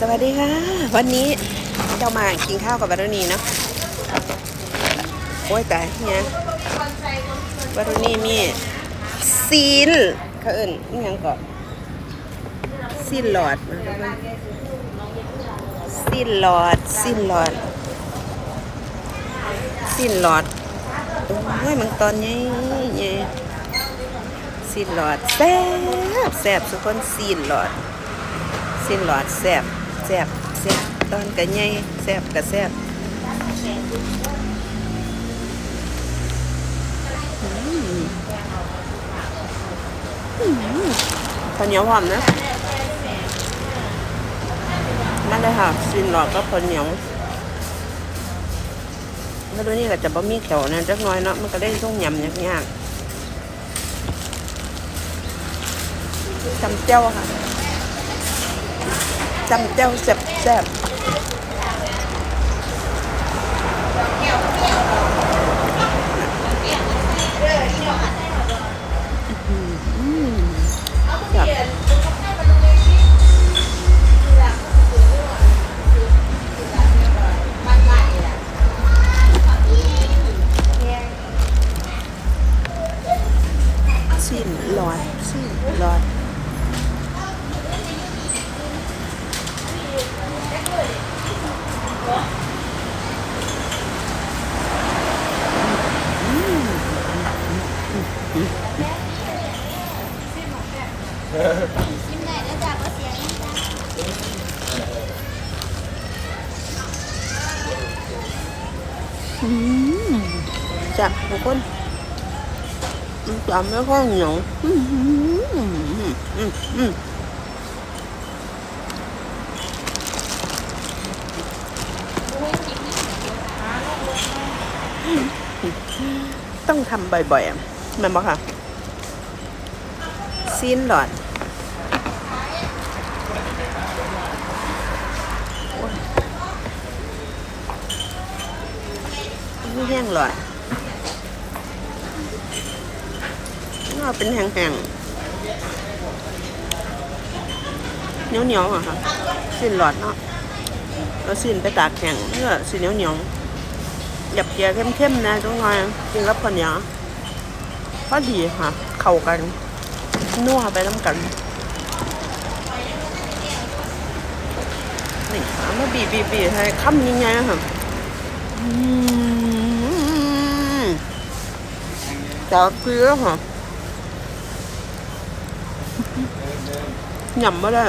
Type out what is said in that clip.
สวัสดีค่ะ วันนี้เจ้ามากินข้าวกับวารุณีเนาะโอ้ยแตายเนี่ยวารุณีมีซีนเขาเอิ่นนี่ยังก่อนซีนหลอดมาซีนหลอดซีนหลอดซีนหลอดโอ้ยมันตอนใหญ่ใหญ่ซีนหลอดแซ่บแซ่บสุกคนซีนหลอดซีนหลอดแซ่บ แซ่บแซ่บตอนกะใหญ่แซ่บกะแซ่บข้าวเหนียวหอมนะนั่นเลยค่ะซินหลอดก็ข้าวเหนียวแล้วด้วยนี่ก็จะบะหมี่เขียวนะจักน้อยเนาะมันก็ได้ต้องยำยากๆจำเจ้าค่ะ จำเจ้าแซ่บสิ้นลอดสิ้นลอด ยิ้มได้แล้วจ้าก็เสียงจ้าจับทุกคนจำไม่ค่อยเหนียวต้องทำบ่อยๆ มันบอกค่ะซีนหลอดโอ้ยไม่แห้งหลอดก็เป็นแห้งๆเหนียวเหนียวๆอะค่ะสิ้นหลอดเนาะเราสิ้นไปตากแห้งเพื่อสิ้นเหนียวเหนียวๆหยับเยียเข้มๆนะทุกคนกินกับข้าวเนียว พอดีค่ะ เข้ากันนัวไปน้ำกันนี่เอามาบีบบีบีให้คำยังไงอะค่ะอืมจากเกลือค่ะหยำไม่ได้